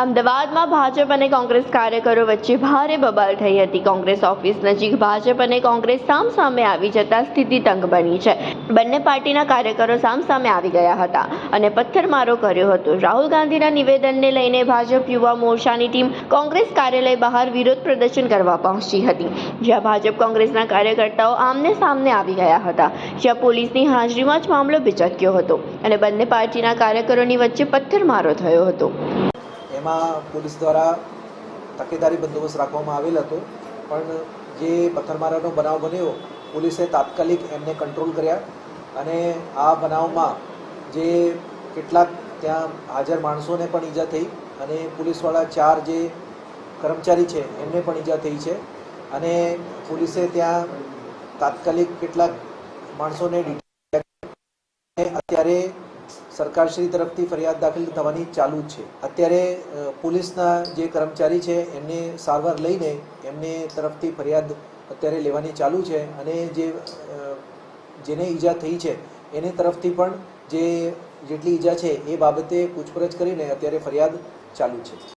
અમદાવાદમાં ભાજપ અને કોંગ્રેસ કાર્યકરો વચ્ચે ભારે બબાલ થઈ હતી. કોંગ્રેસ ઓફિસ નજીક ભાજપ અને કોંગ્રેસ સામસામે આવી જતા સ્થિતિ તંગ બની છે. બંને પાર્ટીના કાર્યકરો સામસામે આવી ગયા હતા અને પથ્થરમારો કર્યો હતો. રાહુલ ગાંધીના નિવેદનને લઈને ભાજપ યુવા મોરચાની ટીમ કોંગ્રેસ કાર્યાલય બહાર વિરોધ પ્રદર્શન કરવા પહોંચી હતી. જ્યાં ભાજપ કોંગ્રેસના કાર્યકર્તાઓ આમને સામને આવી ગયા હતા. જ્યાં પોલીસની હાજરીમાં જ મામલો બિચક્યો હતો અને બંને પાર્ટીના કાર્યકરોની વચ્ચે પથ્થરમારો થયો હતો. એમાં પોલીસ દ્વારા તકેદારી બંદોબસ્ત રાખવામાં આવેલ હતો. પણ જે પથ્થરમારાનો બનાવ બન્યો, પોલીસે તાત્કાલિક એમને કંટ્રોલ કર્યા અને આ બનાવમાં જે કેટલાક ત્યાં હાજર માણસોને પણ ઈજા થઈ અને પોલીસવાળા ચાર જે કર્મચારી છે, એમને પણ ઈજા થઈ છે. અને પોલીસે ત્યાં તાત્કાલિક કેટલાક માણસોને અત્યારે સરકારશ્રી તરફથી ફરિયાદ દાખલ થવાની ચાલુ છે. અત્યારે પોલીસના જે કર્મચારી છે, એમને સારવાર લઈને એમને તરફથી ફરિયાદ અત્યારે લેવાની ચાલુ છે અને જે જેને ઈજા થઈ છે, એને તરફથી પણ જે જેટલી ઈજા છે એ બાબતે પૂછપરછ કરીને અત્યારે ફરિયાદ ચાલુ છે.